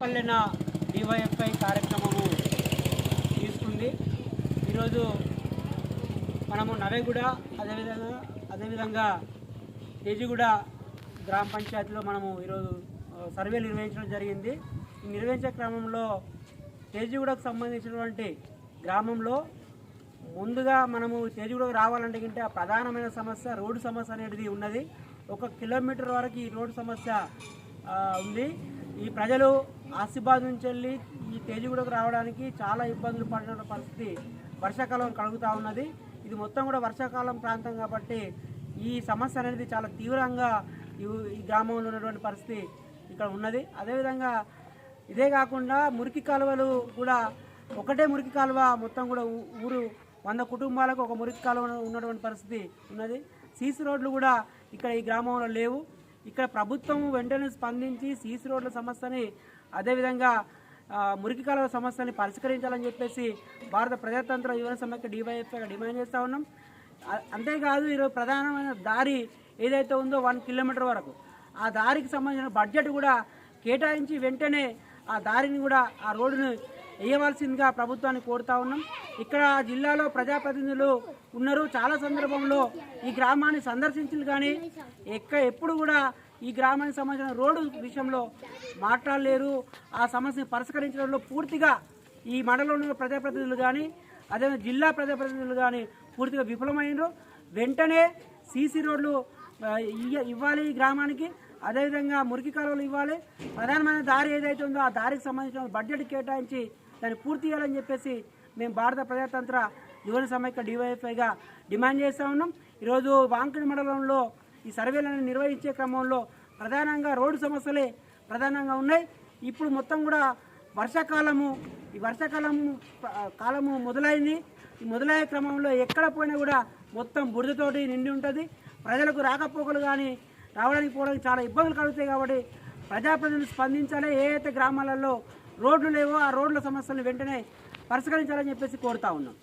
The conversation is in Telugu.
పల్లెన డివైఎఫ్ఐ కార్యక్రమము తీసుకుంది. ఈరోజు మనము నవేగూడ అదేవిధంగా అదేవిధంగా తేజిగూడ గ్రామ పంచాయతీలో మనము ఈరోజు సర్వే నిర్వహించడం జరిగింది. ఈ నిర్వహించే క్రమంలో తేజిగూడకు సంబంధించినటువంటి గ్రామంలో ముందుగా మనము తేజిగూడకు రావాలంటే గింటే ప్రధానమైన సమస్య రోడ్డు సమస్య అనేది ఉన్నది. ఒక కిలోమీటర్ వరకు ఈ రోడ్డు సమస్య ఉంది. ఈ ప్రజలు ఆసిబాద్ నుంచి వెళ్ళి ఈ తేజిగూడకు రావడానికి చాలా ఇబ్బందులు పడిన పరిస్థితి వర్షాకాలం కలుగుతూ ఉన్నది. ఇది మొత్తం కూడా వర్షాకాలం ప్రాంతం కాబట్టి ఈ సమస్య అనేది చాలా తీవ్రంగా ఈ గ్రామంలో ఉన్నటువంటి పరిస్థితి ఇక్కడ ఉన్నది. అదేవిధంగా ఇదే కాకుండా మురికి కాలువలు కూడా ఒకటే మురికి కాలువ మొత్తం కూడా ఊరు వంద కుటుంబాలకు ఒక మురికి కాలువ ఉన్నటువంటి పరిస్థితి ఉన్నది. సీసీ రోడ్లు కూడా ఇక్కడ ఈ గ్రామంలో లేవు. ఇక్కడ ప్రభుత్వం వెంటనే స్పందించి సీసీ రోడ్ల సమస్యని అదేవిధంగా మురికి కాలువ సమస్యని పరిష్కరించాలని చెప్పేసి భారత ప్రజాతంత్ర యువన సమైక్య డివైఎఫ్ఐగా డిమాండ్ చేస్తూ ఉన్నాం. అంతేకాదు ఈరోజు ప్రధానమైన దారి ఏదైతే ఉందో వన్ కిలోమీటర్ వరకు. ఆ దారికి సంబంధించిన బడ్జెట్ కూడా కేటాయించి వెంటనే ఆ దారిని కూడా ఆ రోడ్డును వేయవలసిందిగా ప్రభుత్వాన్ని కోరుతా ఉన్నాం. ఇక్కడ జిల్లాలో ప్రజాప్రతినిధులు ఉన్నారు. చాలా సందర్భంలో ఈ గ్రామాన్ని సందర్శించారు కానీ ఎక్క ఎప్పుడు కూడా ఈ గ్రామానికి సంబంధించిన రోడ్డు విషయంలో మాట్లాడలేరు. ఆ సమస్యను పరిష్కరించడంలో పూర్తిగా ఈ మండలంలో ఉన్న ప్రజాప్రతినిధులు కానీ అదేవిధంగా జిల్లా ప్రజాప్రతినిధులు కానీ పూర్తిగా విఫలమైనరు. వెంటనే సీసీ రోడ్లు ఇవ్వాలి ఈ గ్రామానికి. అదేవిధంగా మురికి కాలువలు ఇవ్వాలి. ప్రధానమైన దారి ఏదైతే ఉందో ఆ దారికి సంబంధించిన బడ్జెట్ కేటాయించి దాన్ని పూర్తి చేయాలని చెప్పేసి మేము భారత ప్రజాతంత్ర యువన సమైక్య డివైఎఫ్ఐగా డిమాండ్ చేస్తూ ఉన్నాం. ఈరోజు వాంకడి మండలంలో ఈ సర్వేలను నిర్వహించే క్రమంలో ప్రధానంగా రోడ్డు సమస్యలే ప్రధానంగా ఉన్నాయి. ఇప్పుడు మొత్తం కూడా వర్షాకాలము ఈ వర్షాకాలము కాలము మొదలైంది. ఈ మొదలయ్యే క్రమంలో ఎక్కడ పోయినా కూడా మొత్తం బురదతోటి నిండి ఉంటుంది. ప్రజలకు రాకపోకలు కానీ రావడానికి పోవడానికి చాలా ఇబ్బందులు కలుగుతాయి కాబట్టి ప్రజాప్రతినిధులు స్పందించాలి. ఏ అయితే గ్రామాలలో రోడ్లు లేవో ఆ రోడ్ల సమస్యలను వెంటనే పరిష్కరించాలని చెప్పేసి కోరుతా ఉన్నాం.